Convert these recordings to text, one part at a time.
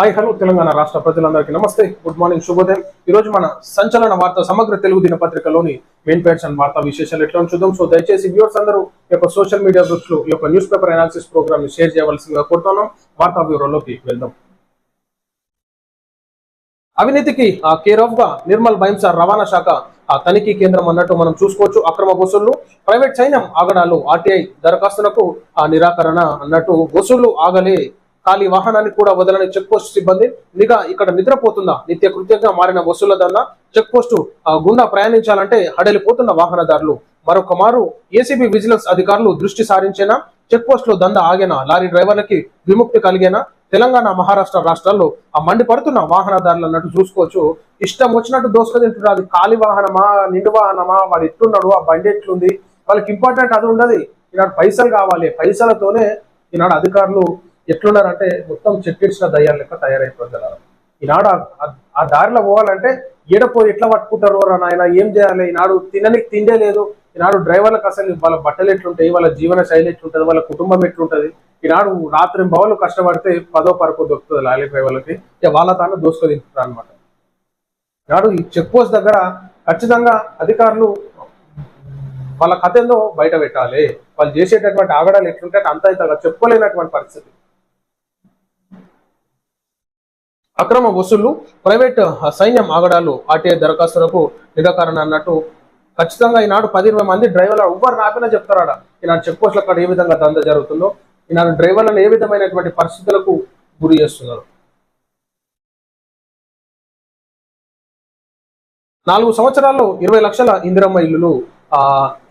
Hi hello Telangana రాష్ట్ర ప్రజలందరికీ నమస్తే. గుడ్ మార్నింగ్ శుభోదయం. ఈ రోజు మన సంచలన వార్త సమగ్ర తెలుగు దినపత్రికలోని మెయిన్ పేర్స్ అండ్ వార్తా విశేషాలు ఎట్లా చూద్దాం సో దయచేసి వ్యూవర్స్ అందరూ ఈ యొక్క సోషల్ మీడియా గ్రూప్స్లో ఈ యొక్క న్యూస్ పేపర్ అనాలిసిస్ ప్రోగ్రామ్ని షేర్ చేయవలసిందిగా కోరుతున్నాం. వార్తా బ్యూరోలోకి వెళ్దాం. అవినీతికి ఆ కేర్ ఆఫ్గా నిర్మల్ భయంస రవాణా శాఖ ఆ తనిఖీ కేంద్రం అన్నట్టు మనం చూసుకోవచ్చు. అక్రమ వసూళ్ళు ప్రైవేట్ సైన్యం ఆగడాలు ఆర్టీఐ దరఖాస్తులకు ఆ నిరాకరణ అన్నట్టు వసూళ్ళు ఆగలే ఖాళీ వాహనాన్ని కూడా వదలని చెక్ పోస్ట్ సిబ్బంది నిఘా ఇక్కడ నిద్రపోతుందా నిత్య కృత్యంగా మారిన వసూళ్ళ దందా చెక్ పోస్టు ఆ, గుండా ప్రయాణించాలంటే హడలిపోతున్న వాహనదారులు. మరొక మారు ఏసీబీ విజిలెన్స్ అధికారులు దృష్టి సారించేనా? చెక్ పోస్ట్లో దంద ఆగేనా? లారీ డ్రైవర్లకి విముక్తి కలిగేనా? తెలంగాణ మహారాష్ట్ర రాష్ట్రాల్లో ఆ మండిపడుతున్న వాహనదారులు అన్నట్టు చూసుకోవచ్చు. ఇష్టం వచ్చినట్టు దోసుక తింటున్నారు. అది ఖాళీ వాహనమా? నిండు వాహనమా? వాడు ఎట్లున్నాడు? ఆ బండి ఎట్లుంది? వాళ్ళకి ఇంపార్టెంట్ అది ఉండదు. ఈనాడు పైసలు కావాలి. పైసలతోనే ఈనాడు అధికారులు ఎట్లున్నారంటే మొత్తం చెక్కిడిచిన దయ్యాల లెక్క తయారైపోతున్నారు ఈనాడు ఆ- దారిలో పోవాలంటే ఏడపో ఎట్లా పట్టుకుంటారు రా నాయన ఏం చేయాలి? ఈనాడు తిననికి తిండే లేదు. ఈనాడు డ్రైవర్లకు అసలు వాళ్ళ బట్టలు ఎట్లుంటాయి వాళ్ళ జీవన శైలి ఎట్లుంటుంది వాళ్ళ కుటుంబం ఎట్లుంటది? ఈనాడు రాత్రి బౌలు కష్టపడితే పదో పరకు దొరుకుతుంది లారీ డ్రైవర్లకి. ఇక వాళ్ళ తాను దోసుకొని అనమాట నాడు ఈ చెక్ పోస్ట్ దగ్గర ఖచ్చితంగా అధికారులు వాళ్ళ కథ ఏందో బయట పెట్టాలి. వాళ్ళు చేసేటటువంటి ఆగడాలు ఎట్లుంటే అంత ఇంత చెప్పుకోలేనటువంటి పరిస్థితి. అక్రమ వసూళ్ళు ప్రైవేట్ సైన్యం ఆగడాలు ఆర్టీఐ దరఖాస్తులకు నిరాకరణ అన్నట్టు ఖచ్చితంగా ఈనాడు పది ఇరవై మంది డ్రైవర్లు ఉబ్బర్ నాపినా చెప్తారాడ ఈనాడు చెక్ పోస్ట్ అక్కడ ఏ విధంగా దంద జరుగుతుందో ఈనాడు డ్రైవర్లను ఏ విధమైనటువంటి పరిస్థితులకు గురి చేస్తున్నారు. నాలుగు సంవత్సరాల్లో ఇరవై లక్షల ఇందిరమ్మ ఇల్లులు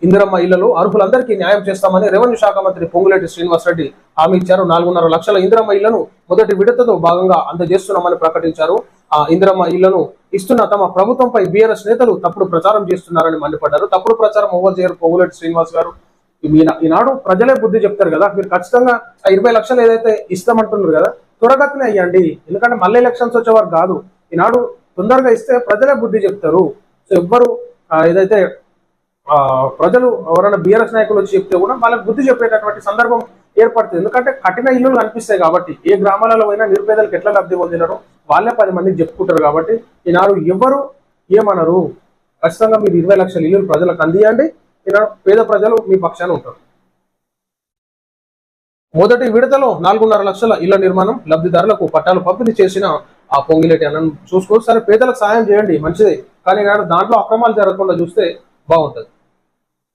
ఇందిరమ్మ ఇళ్ళలో అర్హులందరికీ న్యాయం చేస్తామని రెవెన్యూ శాఖ మంత్రి పొంగులేటి శ్రీనివాసరెడ్డి హామీ ఇచ్చారు. నాలుగున్నర లక్షల ఇందిరమ్మ ఇళ్ళను మొదటి విడతతో భాగంగా అందజేస్తున్నామని ప్రకటించారు. ఆ ఇందిరమ్మ ఇళ్ళను ఇస్తున్న తమ ప్రభుత్వంపై బీఆర్ఎస్ నేతలు తప్పుడు ప్రచారం చేస్తున్నారని మండిపడ్డారు. తప్పుడు ప్రచారం ఓవర్ చేయరు పొంగులేటి శ్రీనివాస్ గారు. ఈ- ఈనాడు ప్రజలే బుద్ధి చెప్తారు కదా మీరు ఖచ్చితంగా ఆ ఇరవై లక్షలు ఏదైతే ఇస్తామంటున్నారు కదా త్వరగతిన అయ్యండి. ఎందుకంటే మళ్ళీ ఎలక్షన్స్ వచ్చేవారు కాదు. ఈనాడు తొందరగా ఇస్తే ప్రజలే బుద్ధి చెప్తారు. సో ఎవ్వరు ఏదైతే ప్రజలు ఎవరైనా బీఆర్ఎస్ నాయకులు వచ్చి చెప్తే కూడా వాళ్ళకి బుద్ధి చెప్పేటటువంటి సందర్భం ఏర్పడుతుంది. ఎందుకంటే కఠిన ఇల్లులు కనిపిస్తాయి కాబట్టి ఏ గ్రామాలలో అయినా నిరుపేదలకు ఎట్లా లబ్ధి పొందినారో వాళ్ళే పది మందికి చెప్పుకుంటారు కాబట్టి ఈనాడు ఎవరు ఏమనరు. ఖచ్చితంగా మీరు ఇరవై లక్షల ఇల్లులు ప్రజలకు అందియండి. ఈనాడు పేద ప్రజలు మీ పక్షాన ఉంటారు. మొదటి విడతలో నాలుగున్నర లక్షల ఇళ్ళ నిర్మాణం లబ్ధిదారులకు పట్టాలు పంపిణీ చేసిన ఆ పొంగిలేటి అన్న చూసుకోవచ్చు సరే పేదలకు సాయం చేయండి మంచిదే. కానీ దాంట్లో అక్రమాలు జరగకుండా చూస్తే బాగుంటుంది.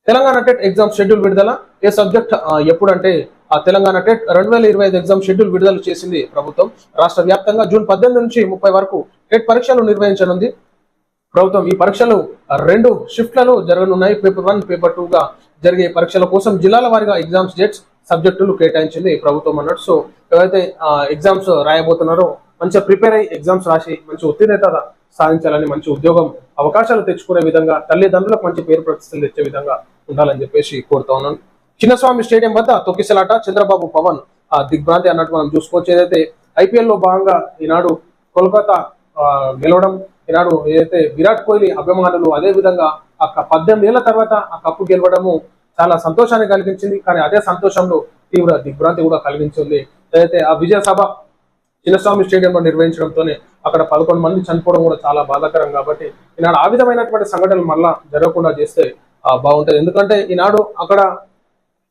తెలంగాణ టెట్ ఎగ్జామ్ షెడ్యూల్ విడుదల. ఏ సబ్జెక్ట్ ఎప్పుడంటే ఆ తెలంగాణ టెట్ రెండు వేల ఇరవై ఐదు ఎగ్జామ్ షెడ్యూల్ విడుదల చేసింది ప్రభుత్వం. రాష్ట్ర వ్యాప్తంగా జూన్ పద్దెనిమిది నుంచి ముప్పై వరకు టెట్ పరీక్షలు నిర్వహించనుంది. ప్రభుత్వం ఈ పరీక్షలు రెండు షిఫ్ట్లలో జరగనున్నాయి. పేపర్ వన్ పేపర్ టూ గా జరిగే పరీక్షల కోసం జిల్లాల వారీగా ఎగ్జామ్స్ డేట్స్ సబ్జెక్టులు కేటాయించింది ప్రభుత్వం అన్నట్టు. సో ఎవరైతే ఎగ్జామ్స్ రాయబోతున్నారో మంచిగా ప్రిపేర్ అయ్యి ఎగ్జామ్స్ రాసి మంచి ఉత్తీర్ణత సాధించాలని మంచి ఉద్యోగం అవకాశాలు తెచ్చుకునే విధంగా తల్లిదండ్రులకు మంచి పేరు ప్రతిష్టలు తెచ్చే విధంగా ఉండాలని చెప్పేసి కోరుతా ఉన్నాను. చిన్నస్వామి స్టేడియం వద్ద తొక్కిసలాట చంద్రబాబు పవన్ ఆ దిగ్భ్రాంతి అన్నట్టు మనం చూసుకోవచ్చు. ఏదైతే ఐపీఎల్లో భాగంగా ఈనాడు కోల్కతా గెలవడం ఈనాడు ఏదైతే విరాట్ కోహ్లీ అభిమానులు అదే విధంగా ఆ పద్దెనిమిది ఏళ్ళ తర్వాత ఆ కప్పు గెలవడము చాలా సంతోషాన్ని కలిగించింది. కానీ అదే సంతోషంలో తీవ్ర దిగ్భ్రాంతి కూడా కలిగించింది. ఏదైతే ఆ విజయ సభ చిన్నస్వామి స్టేడియంలో నిర్వహించడంతోనే అక్కడ పదకొండు మంది చనిపోవడం కూడా చాలా బాధాకరం కాబట్టి ఈనాడు ఆ విధమైనటువంటి సంఘటనలు మళ్ళా జరగకుండా చేస్తే బాగుంటుంది. ఎందుకంటే ఈనాడు అక్కడ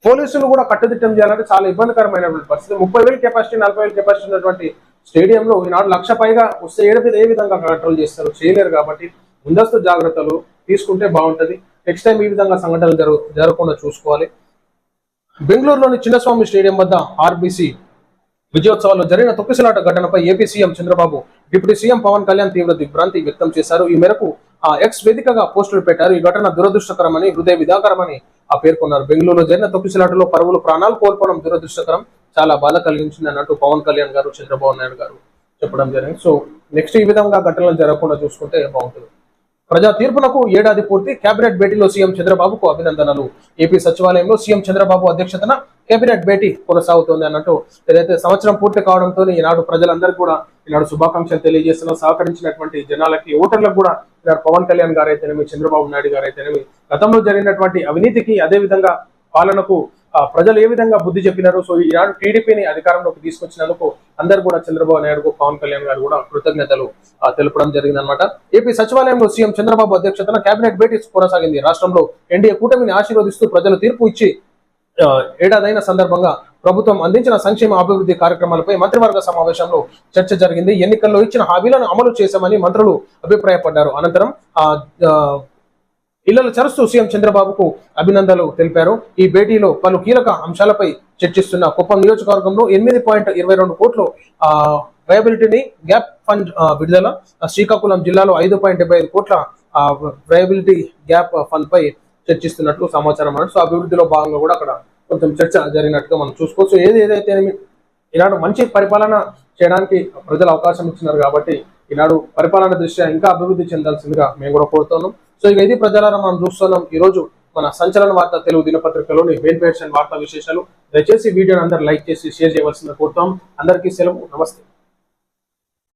పోలీసులు కూడా కట్టుదిట్టం చేయాలంటే చాలా ఇబ్బందికరమైనటువంటి పరిస్థితి. ముప్పై వేలు కెపాసిటీ నలభై వేల కెపాసిటీ ఉన్నటువంటి స్టేడియంలో ఈనాడు లక్ష పైగా వస్తే ఏడు మీద ఏ విధంగా కంట్రోల్ చేస్తారు చేయలేరు కాబట్టి ముందస్తు జాగ్రత్తలు తీసుకుంటే బాగుంటుంది. నెక్స్ట్ టైం ఈ విధంగా సంఘటనలు జరగకుండా చూసుకోవాలి. బెంగళూరులోని చిన్నస్వామి స్టేడియం వద్ద ఆర్బీసీ విజయోత్సవాల్లో జరిగిన తొక్కిసలాట ఘటనపై AP CM Chandrababu deputy CM Pawan Kalyan తీవ్ర దిగ్భ్రాంతి వ్యక్తం చేశారు. ఈ మేరకు ఆ ఎక్స్ వేదికగా పోస్టులు పెట్టారు. ఈ ఘటన దురదృష్టకరమని హృదయ విధాకరమని ఆ పేర్కొన్నారు. బెంగళూరులో జరిగిన తొక్కిసలాటలో పరువులు ప్రాణాలు కోల్పోవడం దురదృష్టకరం. చాలా బాధ కలిగించింది అన్నట్టు పవన్ కళ్యాణ్ గారు చంద్రబాబు నాయుడు గారు చెప్పడం జరిగింది. సో నెక్స్ట్ ఈ విధంగా ఘటనలు జరగకుండా చూసుకుంటే బాగుంటుంది. ప్రజా తీర్పునకు ఏడాది పూర్తి కేబినెట్ భేటీలో సీఎం చంద్రబాబుకు అభినందనలు. ఏపీ సచివాలయంలో సీఎం చంద్రబాబు అధ్యక్షతన కేబినెట్ భేటీ కొనసాగుతోంది అన్నట్టు ఏదైతే సంవత్సరం పూర్తి కావడంతో ఈనాడు ప్రజలందరికీ కూడా ఈనాడు శుభాకాంక్షలు తెలియజేస్తున్న. సహకరించినటువంటి జనాలకి ఓటర్లకు కూడా ఈనాడు పవన్ కళ్యాణ్ గారైతేనేమి చంద్రబాబు నాయుడు గారైతేనేమి గతంలో జరిగినటువంటి అవినీతికి అదే విధంగా పాలనకు ఆ, ప్రజలు ఏ విధంగా బుద్ధి చెప్పినారు సో ఈనాడు టీడీపీని అధికారంలోకి తీసుకొచ్చినందుకు అందరు కూడా చంద్రబాబు నాయుడు పవన్ కళ్యాణ్ గారు కూడా కృతజ్ఞతలు తెలపడం జరిగింది అనమాట ఏపీ సచివాలయంలో సీఎం చంద్రబాబు అధ్యక్షతన కేబినెట్ భేటీ కొనసాగింది. రాష్ట్రంలో ఎన్డీఏ కూటమిని ఆశీర్వదిస్తూ ప్రజలు తీర్పు ఇచ్చి ఏడాదైన సందర్భంగా ప్రభుత్వం అందించిన సంక్షేమ అభివృద్ధి కార్యక్రమాలపై మంత్రివర్గ సమావేశంలో చర్చ జరిగింది. ఎన్నికల్లో ఇచ్చిన హామీలను అమలు చేశామని మంత్రులు అభిప్రాయపడ్డారు. అనంతరం ఆ చరుస్తూ సీఎం చంద్రబాబుకు అభినందనలు తెలిపారు. ఈ భేటీలో పలు కీలక అంశాలపై చర్చిస్తున్న కుప్పం నియోజకవర్గంలో ఎనిమిది పాయింట్ ఇరవై రెండు కోట్లు వయబిలిటీని గ్యాప్ ఫండ్ విడుదల శ్రీకాకుళం జిల్లాలో ఐదు పాయింట్ డెబ్బై ఐదు కోట్ల వయబిలిటీ గ్యాప్ ఫండ్ పై చర్చిస్తున్నట్లు సమాచారం అన్నారు సో అభివృద్ధిలో భాగంగా కూడా అక్కడ కొంచెం చర్చ జరిగినట్టుగా మనం చూసుకోవచ్చు. ఏది ఏదైతే ఈనాడు మంచి పరిపాలన చేయడానికి ప్రజలు అవకాశం ఇచ్చినారు కాబట్టి ఈనాడు పరిపాలన దృష్ట్యా ఇంకా అభివృద్ధి చెందాల్సిందిగా మేము కూడా కోరుతున్నాం. సో ఇక ఇది ప్రజలారా మనం చూస్తున్నాం. ఈ రోజు మన సంచలన వార్త తెలుగు దినపత్రికలోని మెయిన్ పేజ్ వార్తా విశేషాలు. దయచేసి వీడియోని అందరు లైక్ చేసి షేర్ చేయవలసిందిగా కోరుతాం అందరికీ సెలవు. నమస్తే.